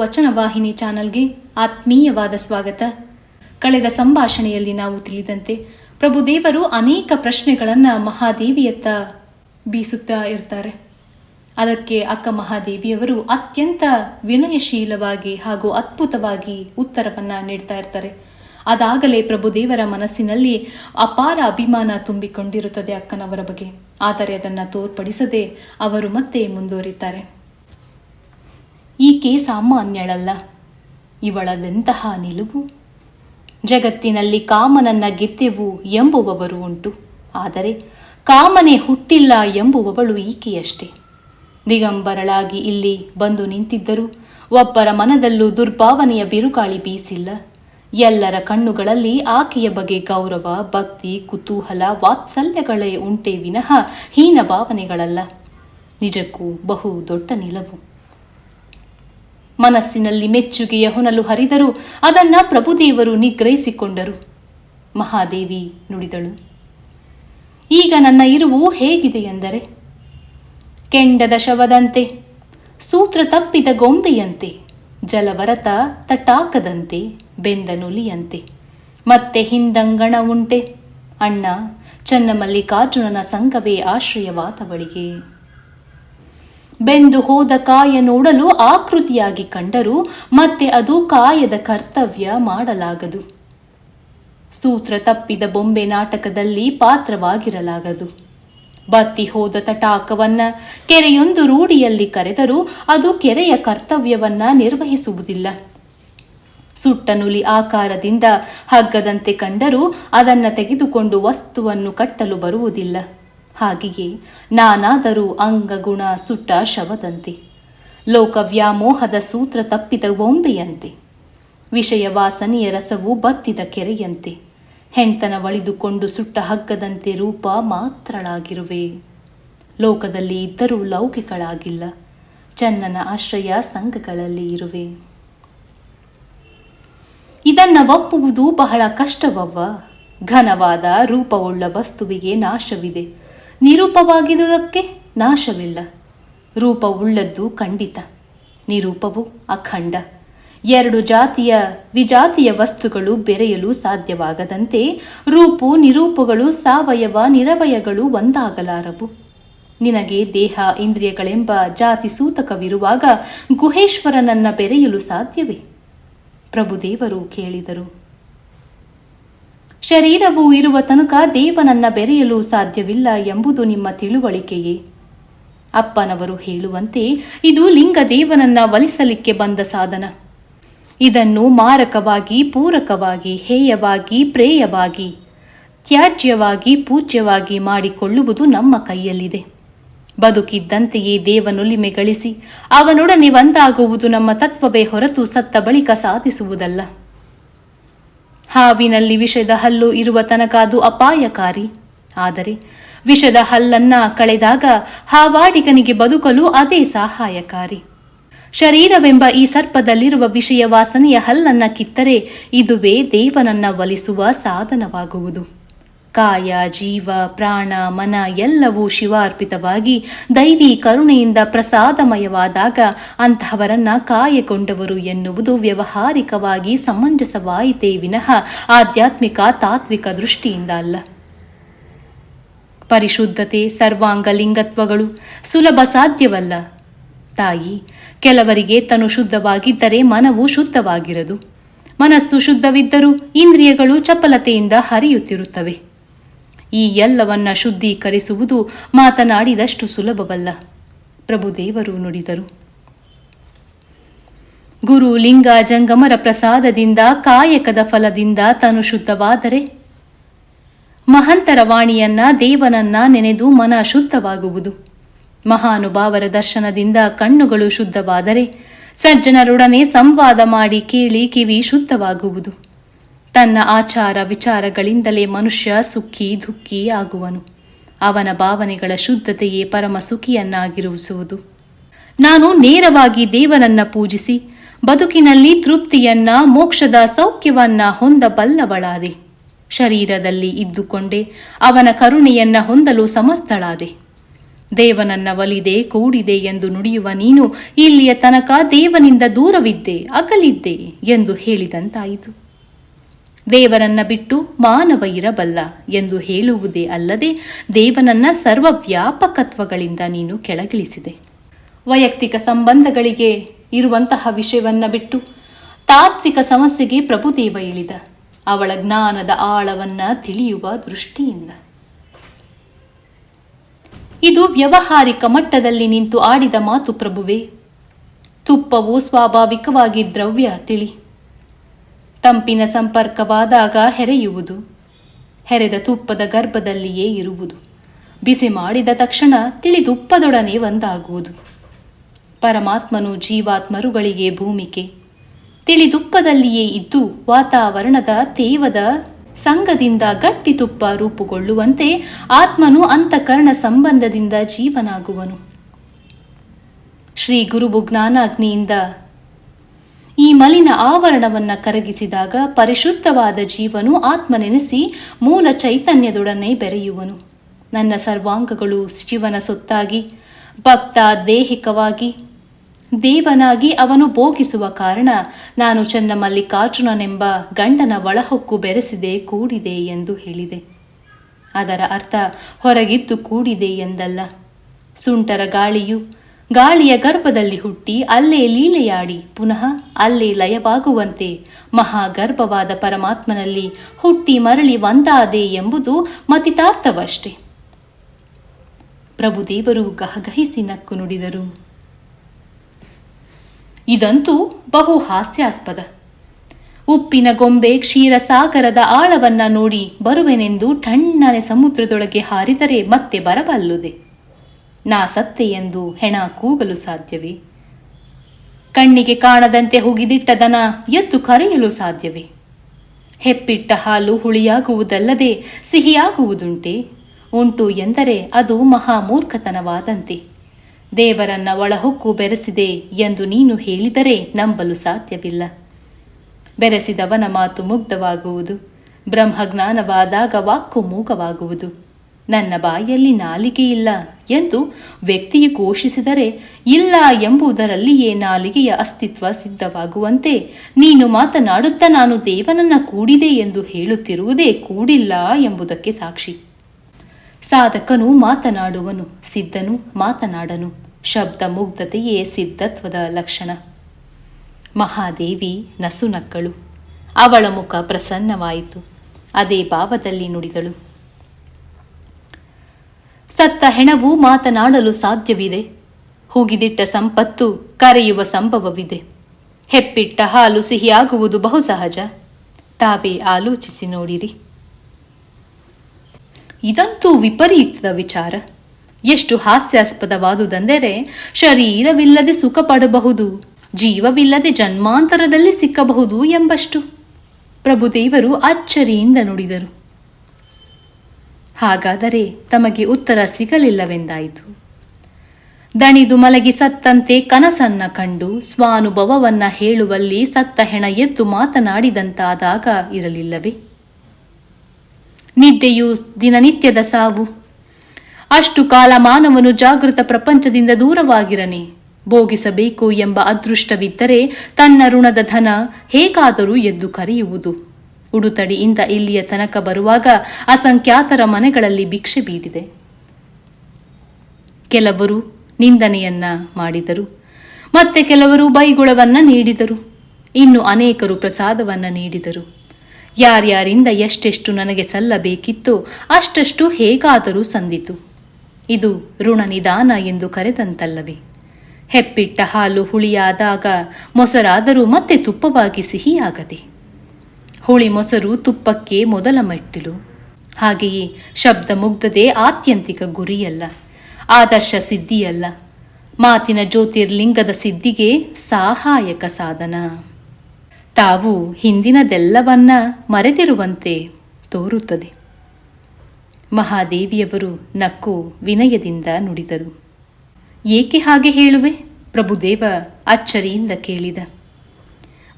ವಚನವಾಹಿನಿ ಚಾನಲ್ಗೆ ಆತ್ಮೀಯವಾದ ಸ್ವಾಗತ. ಕಳೆದ ಸಂಭಾಷಣೆಯಲ್ಲಿ ನಾವು ತಿಳಿದಂತೆ ಪ್ರಭುದೇವರು ಅನೇಕ ಪ್ರಶ್ನೆಗಳನ್ನು ಮಹಾದೇವಿಯತ್ತ ಬೀಸುತ್ತಾ ಇರ್ತಾರೆ. ಅದಕ್ಕೆ ಅಕ್ಕ ಮಹಾದೇವಿಯವರು ಅತ್ಯಂತ ವಿನಯಶೀಲವಾಗಿ ಹಾಗೂ ಅದ್ಭುತವಾಗಿ ಉತ್ತರವನ್ನು ನೀಡ್ತಾ ಇರ್ತಾರೆ. ಅದಾಗಲೇ ಪ್ರಭುದೇವರ ಮನಸ್ಸಿನಲ್ಲಿ ಅಪಾರ ಅಭಿಮಾನ ತುಂಬಿಕೊಂಡಿರುತ್ತದೆ ಅಕ್ಕನವರ ಬಗ್ಗೆ. ಆದರೆ ಅದನ್ನು ತೋರ್ಪಡಿಸದೆ ಅವರು ಮತ್ತೆ ಮುಂದುವರಿತಾರೆ. ಈಕೆ ಸಾಮಾನ್ಯಳಲ್ಲ. ಇವಳದೆಂತಹ ನಿಲುವು? ಜಗತ್ತಿನಲ್ಲಿ ಕಾಮನನ್ನ ಗೆದ್ದೆವು ಎಂಬುವವರು ಉಂಟು. ಆದರೆ ಕಾಮನೆ ಹುಟ್ಟಿಲ್ಲ ಎಂಬುವವಳು ಈಕೆಯಷ್ಟೇ. ದಿಗಂಬರಳಾಗಿ ಇಲ್ಲಿ ಬಂದು ನಿಂತಿದ್ದರು ಒಬ್ಬರ ಮನದಲ್ಲೂ ದುರ್ಭಾವನೆಯ ಬಿರುಗಾಳಿ ಬೀಸಿಲ್ಲ. ಎಲ್ಲರ ಕಣ್ಣುಗಳಲ್ಲಿ ಆಕೆಯ ಬಗ್ಗೆ ಗೌರವ, ಭಕ್ತಿ, ಕುತೂಹಲ, ವಾತ್ಸಲ್ಯಗಳೇ ಉಂಟೇ ವಿನಃ ಹೀನ ಭಾವನೆಗಳಲ್ಲ. ನಿಜಕ್ಕೂ ಬಹು ದೊಡ್ಡ ನಿಲವು. ಮನಸ್ಸಿನಲ್ಲಿ ಮೆಚ್ಚುಗೆಯ ಹೊನಲು ಹರಿದರು ಅದನ್ನ ಪ್ರಭುದೇವರು ನಿಗ್ರಹಿಸಿಕೊಂಡರು. ಮಹಾದೇವಿ ನುಡಿದಳು. ಈಗ ನನ್ನ ಇರುವು ಹೇಗಿದೆ ಎಂದರೆ, ಕೆಂಡದ ಶವದಂತೆ, ಸೂತ್ರ ತಪ್ಪಿದ ಗೊಂಬೆಯಂತೆ, ಜಲವರತ ತಟಾಕದಂತೆ, ಬೆಂದ ನುಲಿಯಂತೆ, ಮತ್ತೆ ಹಿಂದಂಗಣ ಉಂಟೆ, ಅಣ್ಣ ಚನ್ನಮಲ್ಲಿಕಾರ್ಜುನನ ಸಂಘವೇ ಆಶ್ರಯವಾದವಳಿಗೆ ಬೆಂದು ಹೋದ ಕಾಯ ನೋಡಲು ಆಕೃತಿಯಾಗಿ ಕಂಡರೂ, ಮತ್ತೆ ಅದು ಕಾಯದ ಕರ್ತವ್ಯ ಮಾಡಲಾಗದು. ಸೂತ್ರ ತಪ್ಪಿದ ಬೊಂಬೆ ನಾಟಕದಲ್ಲಿ ಪಾತ್ರವಾಗಿರಲಾಗದು. ಬತ್ತಿ ಹೋದ ತಟಾಕವನ್ನ ಕೆರೆಯೊಂದು ರೂಢಿಯಲ್ಲಿ ಕರೆದರೂ ಅದು ಕೆರೆಯ ಕರ್ತವ್ಯವನ್ನ ನಿರ್ವಹಿಸುವುದಿಲ್ಲ. ಸುಟ್ಟನುಲಿ ಆಕಾರದಿಂದ ಹಗ್ಗದಂತೆ ಕಂಡರೂ ಅದನ್ನು ತೆಗೆದುಕೊಂಡು ವಸ್ತುವನ್ನು ಕಟ್ಟಲು ಬರುವುದಿಲ್ಲ. ಹಾಗೆಯೇ ನಾನಾದರೂ ಅಂಗಗುಣ ಸುಟ್ಟ ಶವದಂತೆ. ಲೋಕವ್ಯಾಮೋಹದ ಸೂತ್ರ ತಪ್ಪಿದ ಬೊಂಬೆಯಂತೆ ವಿಷಯ ವಾಸನೆಯ ರಸವು ಬತ್ತಿದ ಕೆರೆಯಂತೆ. ಹೆಣ್ತನ ಒಳಿದುಕೊಂಡು ಸುಟ್ಟ ಹಗ್ಗದಂತೆ ರೂಪ ಮಾತ್ರಳಾಗಿರುವೆ. ಲೋಕದಲ್ಲಿ ಇದ್ದರೂ ಲೌಕಿಕಳಾಗಿಲ್ಲ. ಚನ್ನನ ಆಶ್ರಯ ಸಂಘಗಳಲ್ಲಿ ಇರುವೆ. ಇದನ್ನ ಒಪ್ಪುವುದು ಬಹಳ ಕಷ್ಟವವ್ವ. ಘನವಾದ ರೂಪವುಳ್ಳ ವಸ್ತುವಿಗೆ ನಾಶವಿದೆ. ನಿರೂಪವಾಗಿರುವುದಕ್ಕೆ ನಾಶವಿಲ್ಲ. ರೂಪವುಳ್ಳದ್ದು ಖಂಡಿತ. ನಿರೂಪವು ಅಖಂಡ. ಎರಡು ಜಾತಿಯ ವಿಜಾತಿಯ ವಸ್ತುಗಳು ಬೆರೆಯಲು ಸಾಧ್ಯವಾಗದಂತೆ ರೂಪು, ನಿರೂಪಗಳು, ಸಾವಯವ, ನಿರವಯಗಳು ಒಂದಾಗಲಾರವು. ನಿನಗೆ ದೇಹ, ಇಂದ್ರಿಯಗಳೆಂಬ ಜಾತಿ ಸೂತಕವಿರುವಾಗ ಗುಹೇಶ್ವರನನ್ನ ಬೆರೆಯಲು ಸಾಧ್ಯವೇ? ಪ್ರಭುದೇವರು ಕೇಳಿದರು. ಶರೀರವು ಇರುವ ತನಕ ದೇವನನ್ನ ಬೆರೆಯಲು ಸಾಧ್ಯವಿಲ್ಲ ಎಂಬುದು ನಿಮ್ಮ ತಿಳುವಳಿಕೆಯೇ. ಅಪ್ಪನವರು ಹೇಳುವಂತೆ ಇದು ಲಿಂಗ ದೇವನನ್ನ ಒಲಿಸಲಿಕ್ಕೆ ಬಂದ ಸಾಧನ. ಇದನ್ನು ಮಾರಕವಾಗಿ, ಪೂರಕವಾಗಿ, ಹೇಯವಾಗಿ, ಪ್ರೇಯವಾಗಿ, ತ್ಯಾಜ್ಯವಾಗಿ, ಪೂಜ್ಯವಾಗಿ ಮಾಡಿಕೊಳ್ಳುವುದು ನಮ್ಮ ಕೈಯಲ್ಲಿದೆ. ಬದುಕಿದ್ದಂತೆಯೇ ದೇವನೊಲಿಮೆ ಗಳಿಸಿ ಅವನೊಡನೆ ಒಂದಾಗುವುದು ನಮ್ಮ ತತ್ವವೇ ಹೊರತು ಸತ್ತ ಬಳಿಕ ಸಾಧಿಸುವುದಲ್ಲ. ಹಾವಿನಲ್ಲಿ ವಿಷದ ಹಲ್ಲು ಇರುವ ತನಕ ಅದು ಅಪಾಯಕಾರಿ. ಆದರೆ ವಿಷದ ಹಲ್ಲನ್ನ ಕಳೆದಾಗ ಹಾವಾಡಿಗನಿಗೆ ಬದುಕಲು ಅದೇ ಸಹಾಯಕಾರಿ. ಶರೀರವೆಂಬ ಈ ಸರ್ಪದಲ್ಲಿರುವ ವಿಷಯ ವಾಸನೆಯ ಹಲ್ಲನ್ನ ಕಿತ್ತರೆ ಇದುವೇ ದೇವನನ್ನ ಒಲಿಸುವ ಸಾಧನವಾಗುವುದು. ಕಾಯ, ಜೀವ, ಪ್ರಾಣ, ಮನ ಎಲ್ಲವೂ ಶಿವಾರ್ಪಿತವಾಗಿ ದೈವಿ ಕರುಣೆಯಿಂದ ಪ್ರಸಾದಮಯವಾದಾಗ ಅಂತಹವರನ್ನ ಕಾಯಗೊಂಡವರು ಎನ್ನುವುದು ವ್ಯವಹಾರಿಕವಾಗಿ ಸಮಂಜಸವಾಯಿತೇ ವಿನಃ ಆಧ್ಯಾತ್ಮಿಕ ತಾತ್ವಿಕ ದೃಷ್ಟಿಯಿಂದ ಅಲ್ಲ. ಪರಿಶುದ್ಧತೆ, ಸರ್ವಾಂಗ ಲಿಂಗತ್ವಗಳು ಸುಲಭ ಸಾಧ್ಯವಲ್ಲ. ತಾಯಿ, ಕೆಲವರಿಗೆ ತನು ಶುದ್ಧವಾಗಿದ್ದರೆ ಮನವು ಶುದ್ಧವಾಗಿರದು. ಮನಸ್ಸು ಶುದ್ಧವಿದ್ದರೂ ಇಂದ್ರಿಯಗಳು ಚಪಲತೆಯಿಂದ ಹರಿಯುತ್ತಿರುತ್ತವೆ. ಈ ಎಲ್ಲವನ್ನ ಶುದ್ಧೀಕರಿಸುವುದು ಮಾತನಾಡಿದಷ್ಟು ಸುಲಭವಲ್ಲ. ಪ್ರಭುದೇವರು ನುಡಿದರು. ಗುರು ಲಿಂಗ ಜಂಗಮರ ಪ್ರಸಾದದಿಂದ, ಕಾಯಕದ ಫಲದಿಂದ ತನು ಶುದ್ಧವಾದರೆ ಮಹಂತರ ವಾಣಿಯನ್ನ ದೇವನನ್ನ ನೆನೆದು ಮನ ಶುದ್ಧವಾಗುವುದು. ಮಹಾನುಭಾವರ ದರ್ಶನದಿಂದ ಕಣ್ಣುಗಳು ಶುದ್ಧವಾದರೆ, ಸಜ್ಜನರೊಡನೆ ಸಂವಾದ ಮಾಡಿ ಕೇಳಿ ಕಿವಿ ಶುದ್ಧವಾಗುವುದು. ತನ್ನ ಆಚಾರ ವಿಚಾರಗಳಿಂದಲೇ ಮನುಷ್ಯ ಸುಖಿ ದುಃಖಿ ಆಗುವನು. ಅವನ ಭಾವನೆಗಳ ಶುದ್ಧತೆಯೇ ಪರಮ ಸುಖಿಯನ್ನಾಗಿರುಸುವುದು ನಾನು ನೇರವಾಗಿ ದೇವನನ್ನ ಪೂಜಿಸಿ, ಬದುಕಿನಲ್ಲಿ ತೃಪ್ತಿಯನ್ನ, ಮೋಕ್ಷದ ಸೌಖ್ಯವನ್ನ ಹೊಂದಬಲ್ಲವಳಾದೆ. ಶರೀರದಲ್ಲಿ ಇದ್ದುಕೊಂಡೇ ಅವನ ಕರುಣೆಯನ್ನ ಹೊಂದಲು ಸಮರ್ಥಳಾದೆ. ದೇವನನ್ನ ಒಲಿದೆ, ಕೂಡಿದೆ ಎಂದು ನುಡಿಯುವ ನೀನು ಇಲ್ಲಿಯ ತನಕ ದೇವನಿಂದ ದೂರವಿದ್ದೆ, ಅಗಲಿದ್ದೆ ಎಂದು ಹೇಳಿದಂತಾಯಿತು. ದೇವರನ್ನ ಬಿಟ್ಟು ಮಾನವ ಇರಬಲ್ಲ ಎಂದು ಹೇಳುವುದೇ ಅಲ್ಲದೆ ದೇವನನ್ನ ಸರ್ವವ್ಯಾಪಕತ್ವಗಳಿಂದ ನೀನು ಕೆಳಗಿಳಿಸಿದೆ. ವೈಯಕ್ತಿಕ ಸಂಬಂಧಗಳಿಗೆ ಇರುವಂತಹ ವಿಷಯವನ್ನ ಬಿಟ್ಟು ತಾತ್ವಿಕ ಸಮಸ್ಯೆಗೆ ಪ್ರಭುದೇವ ಇಳಿದ. ಅವಳ ಜ್ಞಾನದ ಆಳವನ್ನ ತಿಳಿಯುವ ದೃಷ್ಟಿಯಿಂದ. ಇದು ವ್ಯವಹಾರಿಕ ಮಟ್ಟದಲ್ಲಿ ನಿಂತು ಆಡಿದ ಮಾತು ಪ್ರಭುವೆ. ತುಪ್ಪವು ಸ್ವಾಭಾವಿಕವಾಗಿ ದ್ರವ್ಯ ತಿಳಿ. ತಂಪಿನ ಸಂಪರ್ಕವಾದಾಗ ಹೆರೆಯುವುದು, ಹೆರೆದ ತುಪ್ಪದ ಗರ್ಭದಲ್ಲಿಯೇ ಇರುವುದು. ಬಿಸಿ ಮಾಡಿದ ತಕ್ಷಣ ತಿಳಿದುಪ್ಪದೊಡನೆ ಒಂದಾಗುವುದು. ಪರಮಾತ್ಮನು ಜೀವಾತ್ಮರುಗಳಿಗೆ ಭೂಮಿಕೆ, ತಿಳಿದುಪ್ಪದಲ್ಲಿಯೇ ಇದ್ದು ವಾತಾವರಣದ ತೇವದ ಸಂಘದಿಂದ ಗಟ್ಟಿ ತುಪ್ಪ ರೂಪುಗೊಳ್ಳುವಂತೆ ಆತ್ಮನು ಅಂತಃಕರಣ ಸಂಬಂಧದಿಂದ ಜೀವನಾಗುವನು. ಶ್ರೀ ಗುರುಬು ಜ್ಞಾನಾಗ್ನಿಯಿಂದ ಈ ಮಲಿನ ಆವರಣವನ್ನು ಕರಗಿಸಿದಾಗ ಪರಿಶುದ್ಧವಾದ ಜೀವನು ಆತ್ಮನೆನೆಸಿ ಮೂಲ ಚೈತನ್ಯದೊಡನೆ ಬೆರೆಯುವನು. ನನ್ನ ಸರ್ವಾಂಗಗಳು ಶಿವನ ಸೊತ್ತಾಗಿ, ಭಕ್ತ ದೇಹಿಕವಾಗಿ. ದೇವನಾಗಿ ಅವನು ಭೋಗಿಸುವ ಕಾರಣ ನಾನು ಚನ್ನಮಲ್ಲಿಕಾರ್ಜುನನೆಂಬ ಗಂಡನ ಒಳಹೊಕ್ಕು ಬೆರೆಸಿದೆ ಕೂಡಿದೆ ಎಂದು ಹೇಳಿದೆ. ಅದರ ಅರ್ಥ ಹೊರಗಿದ್ದು ಕೂಡಿದೆ ಎಂದಲ್ಲ. ಸುಂಟರ ಗಾಳಿಯು ಗಾಳಿಯ ಗರ್ಭದಲ್ಲಿ ಹುಟ್ಟಿ ಅಲ್ಲೇ ಲೀಲೆಯಾಡಿ, ಪುನಃ ಅಲ್ಲೇ ಲಯವಾಗುವಂತೆ. ಮಹಾಗರ್ಭವಾದ ಪರಮಾತ್ಮನಲ್ಲಿ ಹುಟ್ಟಿ ಮರಳಿ ಒಂದಾದೆ ಎಂಬುದು ಮತಿತಾರ್ಥವಷ್ಟೇ. ಪ್ರಭುದೇವರು ಗಹಗಹಿಸಿ ನಕ್ಕು ನುಡಿದರು. ಇದಂತೂ ಬಹು ಹಾಸ್ಯಾಸ್ಪದ. ಉಪ್ಪಿನ ಗೊಂಬೆ ಕ್ಷೀರಸಾಗರದ ಆಳವನ್ನ ನೋಡಿ ಬರುವೆನೆಂದು ಠಣ್ಣನೆ ಸಮುದ್ರದೊಳಗೆ ಹಾರಿದರೆ ಮತ್ತೆ ಬರಬಲ್ಲುದೆ. ನಾ ಸತ್ತೆ ಎಂದು ಹೆಣ ಕೂಗಲು ಸಾಧ್ಯವೇ? ಕಣ್ಣಿಗೆ ಕಾಣದಂತೆ ಹುಗಿದಿಟ್ಟ ದನ ಎದ್ದು ಕರೆಯಲು ಸಾಧ್ಯವೇ? ಹೆಪ್ಪಿಟ್ಟ ಹಾಲು ಹುಳಿಯಾಗುವುದಲ್ಲದೆ ಸಿಹಿಯಾಗುವುದುಂಟೆ? ಉಂಟು ಎಂದರೆ ಅದು ಮಹಾಮೂರ್ಖತನವಾದಂತೆ. ದೇವರನ್ನ ಒಳಹೊಕ್ಕು ಬೆರೆಸಿದೆ ಎಂದು ನೀನು ಹೇಳಿದರೆ ನಂಬಲು ಸಾಧ್ಯವಿಲ್ಲ. ಬೆರೆಸಿದವನ ಮಾತು ಮುಗ್ಧವಾಗುವುದು. ಬ್ರಹ್ಮಜ್ಞಾನವಾದಾಗ ವಾಕ್ಕು ಮೂಕವಾಗುವುದು ನನ್ನ ಬಾಯಲ್ಲಿ ನಾಲಿಗೆ ಇಲ್ಲ ಎಂದು ವ್ಯಕ್ತಿಯು ಘೋಷಿಸಿದರೆ, ಇಲ್ಲ ಎಂಬುದರಲ್ಲಿಯೇ ನಾಲಿಗೆಯ ಅಸ್ತಿತ್ವ ಸಿದ್ಧವಾಗುವಂತೆ, ನೀನು ಮಾತನಾಡುತ್ತಾ ನಾನು ದೇವನನ್ನ ಕೂಡಿದೆ ಎಂದು ಹೇಳುತ್ತಿರುವುದೇ ಕೂಡಿಲ್ಲ ಎಂಬುದಕ್ಕೆ ಸಾಕ್ಷಿ. ಸಾಧಕನು ಮಾತನಾಡುವನು, ಸಿದ್ಧನು ಮಾತನಾಡನು, ಶಬ್ದ ಮುಗ್ಧತೆಯೇ ಸಿದ್ಧತ್ವದ ಲಕ್ಷಣ. ಮಹಾದೇವಿ ನಸುನಕ್ಕಳು, ಅವಳ ಮುಖ ಪ್ರಸನ್ನವಾಯಿತು, ಅದೇ ಭಾವದಲ್ಲಿ ನುಡಿದಳು. ಸತ್ತ ಹೆಣವು ಮಾತನಾಡಲು ಸಾಧ್ಯವಿದೆ. ಹೂಗಿದಿಟ್ಟ ಸಂಪತ್ತು ಕರೆಯುವ ಸಂಭವವಿದೆ. ಹೆಪ್ಪಿಟ್ಟ ಹಾಲು ಸಿಹಿಯಾಗುವುದು ಬಹು ಸಹಜ ತಾವೇ ಆಲೋಚಿಸಿ ನೋಡಿರಿ. ಇದಂತೂ ವಿಪರೀತದ ವಿಚಾರ. ಎಷ್ಟು ಹಾಸ್ಯಾಸ್ಪದವಾದುದೆಂದರೆ ಶರೀರವಿಲ್ಲದೆ ಸುಖ ಪಡಬಹುದು, ಜೀವವಿಲ್ಲದೆ ಜನ್ಮಾಂತರದಲ್ಲಿ ಸಿಕ್ಕಬಹುದು ಎಂಬಷ್ಟು. ಪ್ರಭುದೇವರು ಅಚ್ಚರಿಯಿಂದ ನುಡಿದರು. ಹಾಗಾದರೆ ತಮಗೆ ಉತ್ತರ ಸಿಗಲಿಲ್ಲವೆಂದಾಯಿತು. ದಣಿದು ಮಲಗಿ ಸತ್ತಂತೆ ಕನಸನ್ನ ಕಂಡು ಸ್ವಾನುಭವವನ್ನ ಹೇಳುವಲ್ಲಿ ಸತ್ತ ಹೆಣ ಎದ್ದು ಮಾತನಾಡಿದಂತಾದಾಗ ಇರಲಿಲ್ಲವೇ? ನಿದ್ದೆಯು ದಿನನಿತ್ಯದ ಸಾವು. ಅಷ್ಟು ಕಾಲ ಮಾನವನು ಜಾಗೃತ ಪ್ರಪಂಚದಿಂದ ದೂರವಾಗಿರನೆ. ಭೋಗಿಸಬೇಕು ಎಂಬ ಅದೃಷ್ಟವಿದ್ದರೆ ತನ್ನ ಋಣದ ಧನ ಹೇಗಾದರೂ ಎದ್ದು ಕರೆಯುವುದು. ಉಡುತಡಿಯಿಂದ ಇಲ್ಲಿಯ ತನಕ ಬರುವಾಗ ಅಸಂಖ್ಯಾತರ ಮನೆಗಳಲ್ಲಿ ಭಿಕ್ಷೆ ಬೀಡಿದೆ. ಕೆಲವರು ನಿಂದನೆಯನ್ನ ಮಾಡಿದರು. ಮತ್ತೆ ಕೆಲವರು ಬೈಗುಳವನ್ನ ನೀಡಿದರು. ಇನ್ನು ಅನೇಕರು ಪ್ರಸಾದವನ್ನ ನೀಡಿದರು. ಯಾರ್ಯಾರಿಂದ ಎಷ್ಟೆಷ್ಟು ನನಗೆ ಸಲ್ಲಬೇಕಿತ್ತೋ ಅಷ್ಟಷ್ಟು ಹೇಗಾದರೂ ಸಂದಿತು. ಇದು ಋಣ ನಿಧಾನ ಎಂದು ಕರೆದಂತಲ್ಲವೇ. ಹೆಪ್ಪಿಟ್ಟ ಹಾಲು ಹುಳಿಯಾದಾಗ ಮೊಸರಾದರೂ ಮತ್ತೆ ತುಪ್ಪವಾಗಿ ಸಿಹಿಯಾಗದೆ. ಹುಳಿ ಮೊಸರು ತುಪ್ಪಕ್ಕೆ ಮೊದಲ ಮೆಟ್ಟಿಲು. ಹಾಗೆಯೇ ಶಬ್ದ ಮುಗ್ಧತೆ ಆತ್ಯಂತಿಕ ಗುರಿಯಲ್ಲ, ಆದರ್ಶ ಸಿದ್ಧಿಯಲ್ಲ. ಮಾತಿನ ಜ್ಯೋತಿರ್ಲಿಂಗದ ಸಿದ್ಧಿಗೆ ಸಹಾಯಕ ಸಾಧನ. ತಾವು ಹಿಂದಿನದೆಲ್ಲವನ್ನ ಮರೆತಿರುವಂತೆ ತೋರುತ್ತದೆ. ಮಹಾದೇವಿಯವರು ನಕ್ಕು ವಿನಯದಿಂದ ನುಡಿದರು. ಏಕೆ ಹಾಗೆ ಹೇಳುವೆ? ಪ್ರಭುದೇವ ಅಚ್ಚರಿಯಿಂದ ಕೇಳಿದ.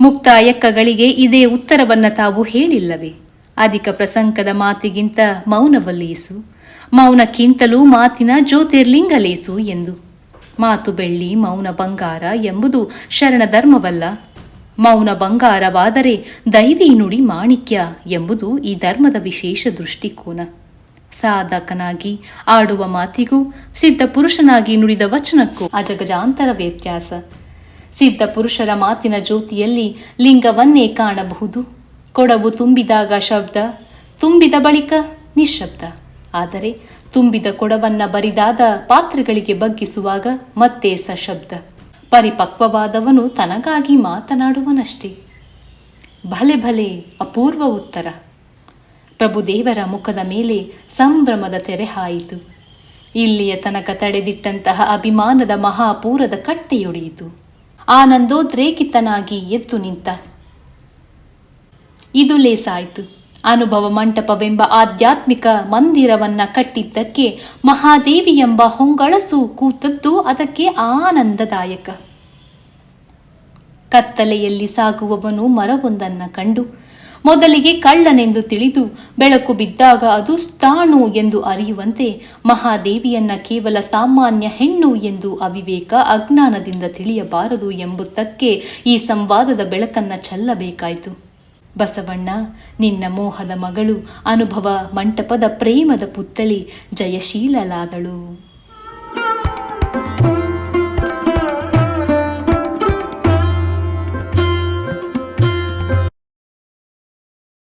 ಮುಕ್ತಾಯಕ್ಕಗಳಿಗೆ ಇದೇ ಉತ್ತರವನ್ನ ತಾವು ಹೇಳಿಲ್ಲವೇ? ಅಧಿಕ ಪ್ರಸಂಗದ ಮಾತಿಗಿಂತ ಮೌನವಲ್ಲೀಸು? ಮೌನಕ್ಕಿಂತಲೂ ಮಾತಿನ ಜ್ಯೋತಿರ್ಲಿಂಗಲೇಸು ಎಂದು? ಮಾತು ಬೆಳ್ಳಿ ಮೌನ ಬಂಗಾರ ಎಂಬುದು ಶರಣ ಧರ್ಮವಲ್ಲ. ಮೌನ ಬಂಗಾರವಾದರೆ ದೈವಿ ನುಡಿ ಮಾಣಿಕ್ಯ ಎಂಬುದು ಈ ಧರ್ಮದ ವಿಶೇಷ ದೃಷ್ಟಿಕೋನ. ಸಾಧಕನಾಗಿ ಆಡುವ ಮಾತಿಗೂ, ಸಿದ್ಧ ಪುರುಷನಾಗಿ ನುಡಿದ ವಚನಕ್ಕೂ ಅಜಗಜಾಂತರ ವ್ಯತ್ಯಾಸ ಸಿದ್ಧ ಪುರುಷರ ಮಾತಿನ ಜ್ಯೋತಿಯಲ್ಲಿ ಲಿಂಗವನ್ನೇ ಕಾಣಬಹುದು. ಕೊಡವು ತುಂಬಿದಾಗ ಶಬ್ದ, ತುಂಬಿದ ಬಳಿಕ ನಿಶ್ಶಬ್ದ ಆದರೆ ತುಂಬಿದ ಕೊಡವನ್ನ ಬರಿದಾದ ಪಾತ್ರೆಗಳಿಗೆ ಬಗ್ಗಿಸುವಾಗ ಮತ್ತೆ ಸಶಬ್ದ. ಪರಿಪಕ್ವವಾದವನು ತನಗಾಗಿ ಮಾತನಾಡುವನಷ್ಟೇ. ಭಲೆ ಭಲೆ, ಅಪೂರ್ವ ಉತ್ತರ. ಪ್ರಭುದೇವರ ಮುಖದ ಮೇಲೆ ಸಂಭ್ರಮದ ತೆರೆ ಹಾಯಿತು. ಇಲ್ಲಿಯ ತನಕ ತಡೆದಿಟ್ಟಂತಹ ಅಭಿಮಾನದ ಮಹಾಪೂರದ ಕಟ್ಟೆಯೊಡೆಯಿತು. ಆನಂದೋದ್ರೇಕಿತನಾಗಿ ಎದ್ದು ನಿಂತ. ಇದು ಲೇಸಾಯಿತು. ಅನುಭವ ಮಂಟಪವೆಂಬ ಆಧ್ಯಾತ್ಮಿಕ ಮಂದಿರವನ್ನ ಕಟ್ಟಿದ್ದಕ್ಕೆ ಮಹಾದೇವಿ ಎಂಬ ಹೊಂಗಳಸು ಕೂತದ್ದು ಅದಕ್ಕೆ ಆನಂದದಾಯಕ. ಕತ್ತಲೆಯಲ್ಲಿ ಸಾಗುವವನು ಮರವೊಂದನ್ನು ಕಂಡು ಮೊದಲಿಗೆ ಕಳ್ಳನೆಂದು ತಿಳಿದು ಬೆಳಕು ಬಿದ್ದಾಗ ಅದು ತಾಣು ಎಂದು ಅರಿಯುವಂತೆ ಮಹಾದೇವಿಯನ್ನ ಕೇವಲ ಸಾಮಾನ್ಯ ಹೆಣ್ಣು ಎಂದು ಅವಿವೇಕ ಅಜ್ಞಾನದಿಂದ ತಿಳಿಯಬಾರದು ಎಂಬುದಕ್ಕೆ ಈ ಸಂವಾದದ ಬೆಳಕನ್ನ ಚೆಲ್ಲಬೇಕಾಯಿತು. ಬಸವಣ್ಣ, ನಿನ್ನ ಮೋಹದ ಮಗಳು, ಅನುಭವ ಮಂಟಪದ ಪ್ರೇಮದ ಪುತ್ಥಳಿ ಜಯಶೀಲಲಾದಳು